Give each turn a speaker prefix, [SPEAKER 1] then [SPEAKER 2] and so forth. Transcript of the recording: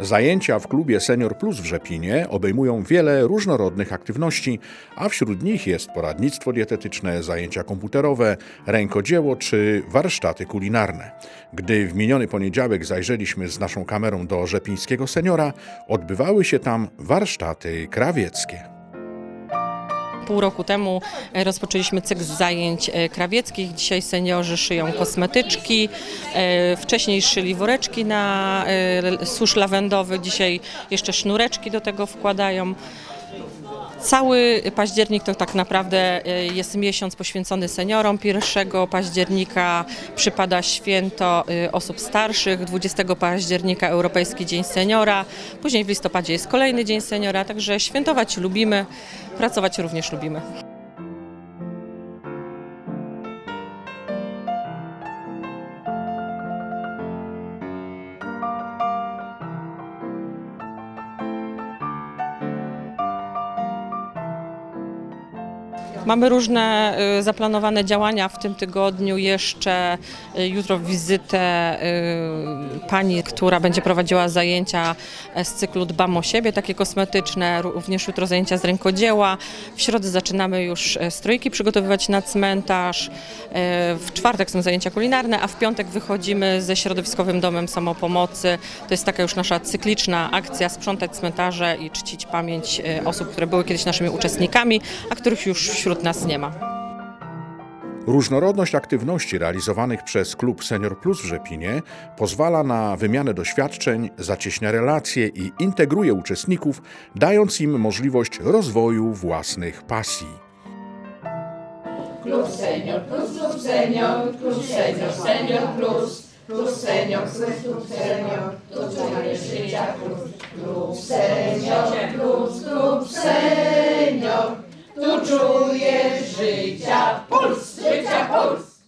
[SPEAKER 1] Zajęcia w klubie Senior Plus w Rzepinie obejmują wiele różnorodnych aktywności, a wśród nich jest poradnictwo dietetyczne, zajęcia komputerowe, rękodzieło czy warsztaty kulinarne. Gdy w miniony poniedziałek zajrzeliśmy z naszą kamerą do rzepińskiego seniora, odbywały się tam warsztaty krawieckie.
[SPEAKER 2] Pół roku temu e, rozpoczęliśmy cykl zajęć e, krawieckich. Dzisiaj seniorzy szyją kosmetyczki. E, Wcześniej szyli woreczki na susz lawendowy. Dzisiaj jeszcze sznureczki do tego wkładają. Cały październik to tak naprawdę e, jest miesiąc poświęcony seniorom. 1 października przypada święto e, osób starszych, 20 października Europejski Dzień Seniora, później w listopadzie jest kolejny Dzień Seniora, także świętować lubimy, pracować również lubimy. Mamy różne y, zaplanowane działania w tym tygodniu. Jeszcze y, jutro wizytę y, pani, która będzie prowadziła zajęcia e, z cyklu Dbam o siebie, takie kosmetyczne. Również jutro zajęcia z rękodzieła. W środę zaczynamy już e, strojki przygotowywać na cmentarz. E, W czwartek są zajęcia kulinarne, a w piątek wychodzimy ze Środowiskowym Domem Samopomocy. To jest taka już nasza cykliczna akcja sprzątać cmentarze i czcić pamięć osób, które były kiedyś naszymi uczestnikami, a których już wśród nas nie ma.
[SPEAKER 1] Różnorodność aktywności realizowanych przez klub Senior Plus w Rzepinie pozwala na wymianę doświadczeń, zacieśnia relacje i integruje uczestników, dając im możliwość rozwoju własnych pasji.
[SPEAKER 3] Klub Senior Plus, Klub Senior, Klub Senior, Senior Plus, Klub Senior, Plus, Klub Senior, życia Plus, Klub Senior Plus, Czuje życia puls, życia puls.